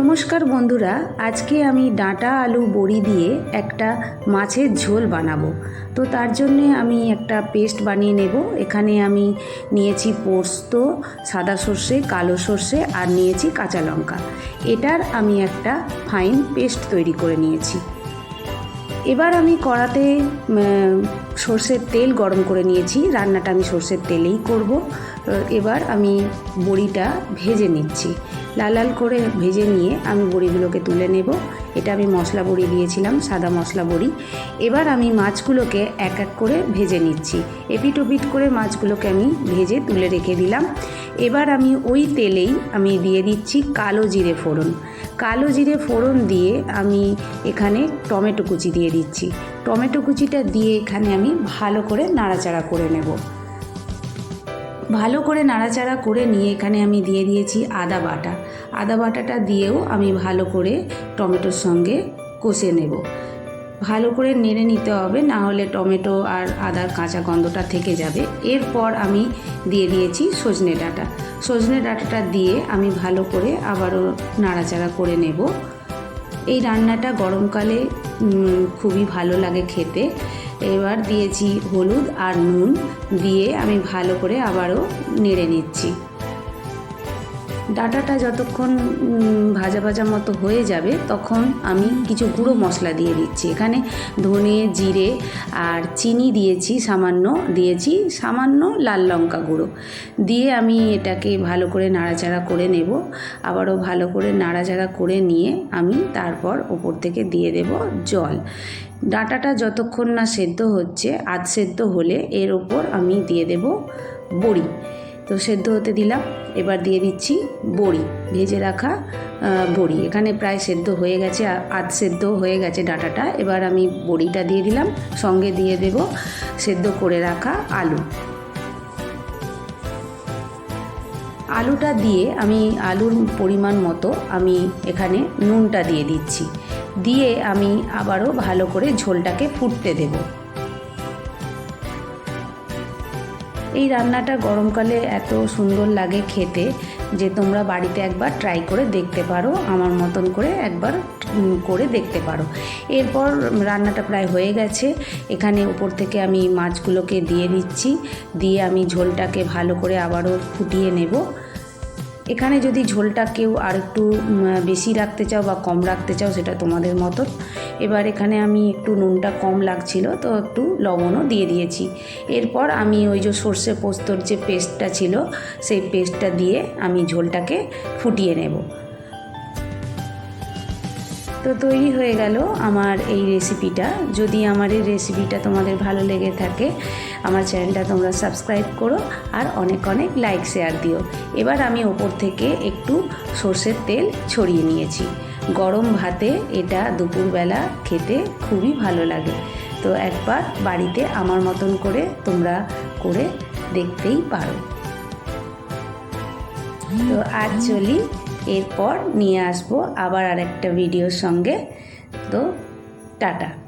নমস্কার বন্ধুরা, আজকে আমি ডাঁটা আলু বড়ি দিয়ে একটা মাছের ঝোল বানাবো। তো তার জন্যে আমি একটা পেস্ট বানিয়ে নেব। এখানে আমি নিয়েছি পোস্ত, সাদা সর্ষে, কালো সর্ষে আর নিয়েছি কাঁচা লঙ্কা। এটার আমি একটা ফাইন পেস্ট তৈরি করে নিয়েছি। এবার আমি কড়াতে সর্ষের তেল গরম করে নিয়েছি। রান্নাটা আমি সর্ষের তেলেই করব। এবার আমি বড়িটা ভেজে নিচ্ছি। লাল লাল করে ভেজে নিয়ে আমি বড়িগুলোকে তুলে নেব। এটা আমি মশলা বড়ি দিয়েছিলাম, সাদা মশলা বড়ি। এবার আমি মাছগুলোকে এক এক করে ভেজে নিচ্ছি। এপিট ওপিট করে মাছগুলোকে আমি ভেজে তুলে রেখে দিলাম। এবার আমি ওই তেলেই আমি দিয়ে দিচ্ছি কালো জিরে ফোড়ন। কালো জিরে ফোড়ন দিয়ে আমি এখানে টমেটো কুচি দিয়ে দিচ্ছি। টমেটো কুচিটা দিয়ে এখানে আমি ভালো করে নাড়াচাড়া করে নেব। ভালো করে নাড়াচাড়া করে নিয়ে এখানে আমি দিয়ে দিয়েছি আদা বাটা। আদা বাটাটা দিয়েও আমি ভালো করে টমেটোর সঙ্গে কষে নেব। ভালো করে নেড়ে নিতে হবে, না হলে টমেটো আর আদার কাঁচা গন্ধটা থেকে যাবে। এরপর আমি দিয়ে দিয়েছি সজনে ডাঁটা। সজনে ডাঁটাটা দিয়ে আমি ভালো করে আবারও নাড়াচাড়া করে নেব। এই রান্নাটা গরমকালে খুবই ভালো লাগে খেতে। এবার দিয়েছি হলুদ আর নুন দিয়ে আমি ভালো করে আবারও নেড়ে নিচ্ছি। ডাটাটা যতক্ষণ ভাজা ভাজা মতো হয়ে যাবে, তখন আমি কিছু গুঁড়ো মশলা দিয়ে দিচ্ছি। এখানে ধনে, জিরে আর চিনি দিয়েছি, সামান্য দিয়েছি, সামান্য লাল লঙ্কা গুঁড়ো। দিয়ে আমি এটাকে ভালো করে নাড়াচাড়া করে নেব। আবারও ভালো করে নাড়াচাড়া করে নিয়ে আমি তারপর ওপর থেকে দিয়ে দেব জল। ডাঁটাটা যতক্ষণ না সেদ্ধ হচ্ছে, আধ সেদ্ধ হলে এর ওপর আমি দিয়ে দেব বড়ি। তো সেদ্ধ হতে দিলাম। এবার দিয়ে দিচ্ছি বড়ি। ভেজে রাখা বড়ি। এখানে প্রায় সেদ্ধ হয়ে গেছে আধ সেদ্ধ হয়ে গেছে ডাঁটাটা। এবার আমি বড়িটা দিয়ে দিলাম। সঙ্গে দিয়ে দেব সেদ্ধ করে রাখা আলু। আলুটা দিয়ে আমি, আলুর পরিমাণ মতো আমি এখানে নুনটা দিয়ে দিচ্ছি। দিয়ে আমি আবারও ভালো করে ঝোলটাকে ফুটতে দেবো। এই রান্নাটা গরমকালে এত সুন্দর লাগে খেতে যে তোমরা বাড়িতে একবার ট্রাই করে দেখতে পারো, আমার মতন করে একবার করে দেখতে পারো। এরপর রান্নাটা প্রায় হয়ে গেছে। এখানে উপর থেকে আমি মাছগুলোকে দিয়ে দিচ্ছি। দিয়ে আমি ঝোলটাকে ভালো করে আবারও ফুটিয়ে নেব। এখানে যদি ঝোলটা কেউ আর একটু বেশি রাখতে চাও বা কম রাখতে চাও, সেটা তোমাদের মতো এবার এখানে আমি একটু নুনটা কম লাগছিল, তো একটু লবণও দিয়ে দিয়েছি। এরপর আমি ওই যে সর্ষে পোস্তর যে পেস্টটা ছিল, সেই পেস্টটা দিয়ে আমি ঝোলটাকে ফুটিয়ে নেব। তো তৈরি হয়ে গেল আমার এই রেসিপিটা যদি আমার এই রেসিপিটা তোমাদের ভালো লেগে থাকে, আমার চ্যানেলটা তোমরা সাবস্ক্রাইব করো আর অনেক অনেক লাইক শেয়ার দিও। এবার আমি ওপর থেকে একটু সর্ষের তেল ছড়িয়ে নিয়েছি। গরম ভাতে এটা দুপুরবেলা খেতে খুবই ভালো লাগে। তো একবার বাড়িতে আমার মতন করে তোমরা করে দেখতেই পারো। তো আজ চলি এরপর নিয়ে আসব আবার আরেকটা ভিডিওর সঙ্গে। তো টাটা।